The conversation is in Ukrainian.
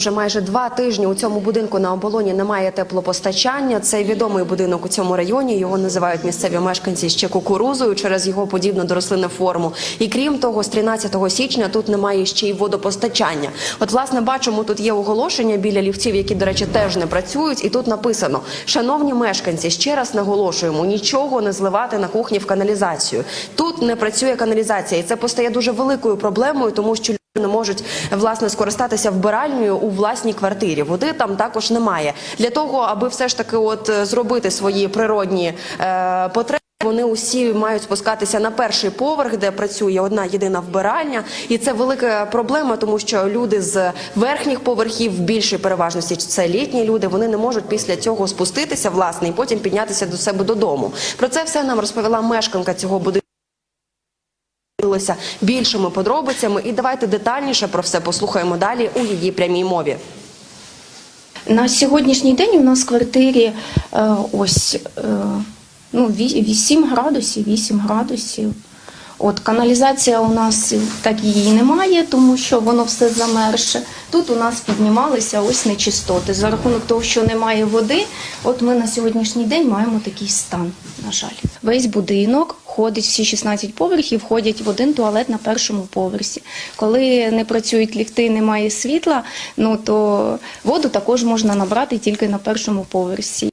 Вже майже два тижні у цьому будинку на оболоні немає теплопостачання. Це відомий будинок у цьому районі. Його називають місцеві мешканці ще кукурузою через його подібну до рослини форму. І крім того, з 13 січня тут немає ще й водопостачання. От, власне, бачимо, тут є оголошення біля ліфтів, які, до речі, теж не працюють. І тут написано: шановні мешканці, ще раз наголошуємо, нічого не зливати на кухні в каналізацію. Тут не працює каналізація, і це постає дуже великою проблемою, тому що не можуть власне скористатися вбиральнею у власній квартирі. Води там також немає. Для того, аби все ж таки от е, зробити свої природні е, потреби. Вони усі мають спускатися на перший поверх, де працює одна єдина вбиральня, і це велика проблема, тому що люди з верхніх поверхів в більшій переважності це літні люди. Вони не можуть після цього спуститися власне і потім піднятися до себе додому. Про це все нам розповіла мешканка цього будинку. Ділилася більшими подробицями, і давайте детальніше про все послухаємо далі у її прямій мові. На сьогоднішній день у нас в квартирі е, ось е, ну, ві- ві- 7 градусів, 8 градусів. От каналізація у нас так її немає, тому що воно все замерше. Тут у нас піднімалися ось нечистоти. За рахунок того, що немає води, от ми на сьогоднішній день маємо такий стан, на жаль. Весь будинок ходить, всі 16 поверхів входять в один туалет на першому поверсі. Коли не працюють ліфти, немає світла, ну то воду також можна набрати тільки на першому поверсі.